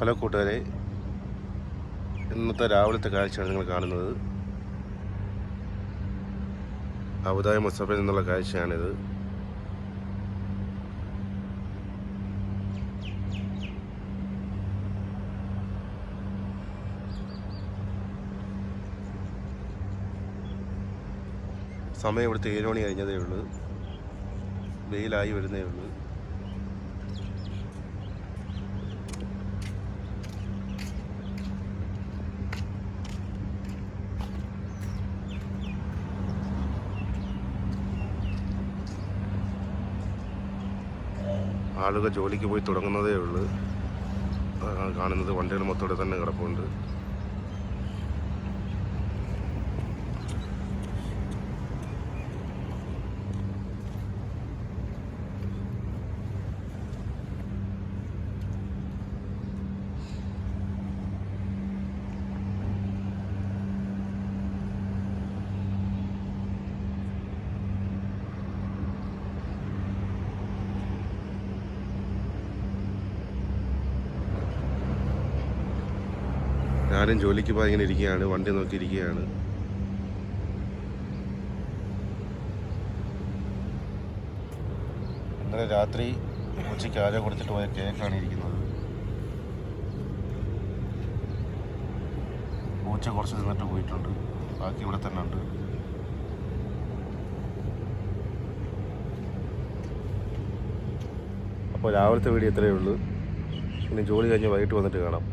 Hello കൂട്ടുകാരെ. ഇന്നത്തെ രാവിലത്തെ കാഴ്ചയാണ് നിങ്ങൾ കാണുന്നത്. അബുദാബി മുസഫയിൽ നിന്നുള്ള കാഴ്ചയാണിത്. സമയം ഇവിടുത്തെ ഏഴ് മണി കഴിഞ്ഞതേ ഉള്ളൂ. വെയിലായി വരുന്നേ ഉള്ളൂ. ആളുകൾ ജോലിക്ക് പോയി തുടങ്ങുന്നതേ ഉള്ളൂ. കാണുന്നത് വണ്ടികൾ മൊത്തം തന്നെ കിടപ്പുണ്ട്. ഞാനും ജോലിക്ക് പോയി ഇങ്ങനെ ഇരിക്കുകയാണ് വണ്ടി നോക്കിയിരിക്കുകയാണ് ഇന്നലെ രാത്രി ഉച്ചയ്ക്ക് ആരോ കൊടുത്തിട്ട് പോയ കേക്കാണ് ഇരിക്കുന്നത്. പൂച്ച കുറച്ച് നിന്നിട്ട് പോയിട്ടുണ്ട്. ബാക്കി ഇവിടെ തന്നെ ഉണ്ട്. അപ്പോൾ രാവിലത്തെ വീഡിയോ ഇത്രയേ ഉള്ളൂ. ഇനി ജോലി കഴിഞ്ഞ് വൈകിട്ട് വന്നിട്ട് കാണാം.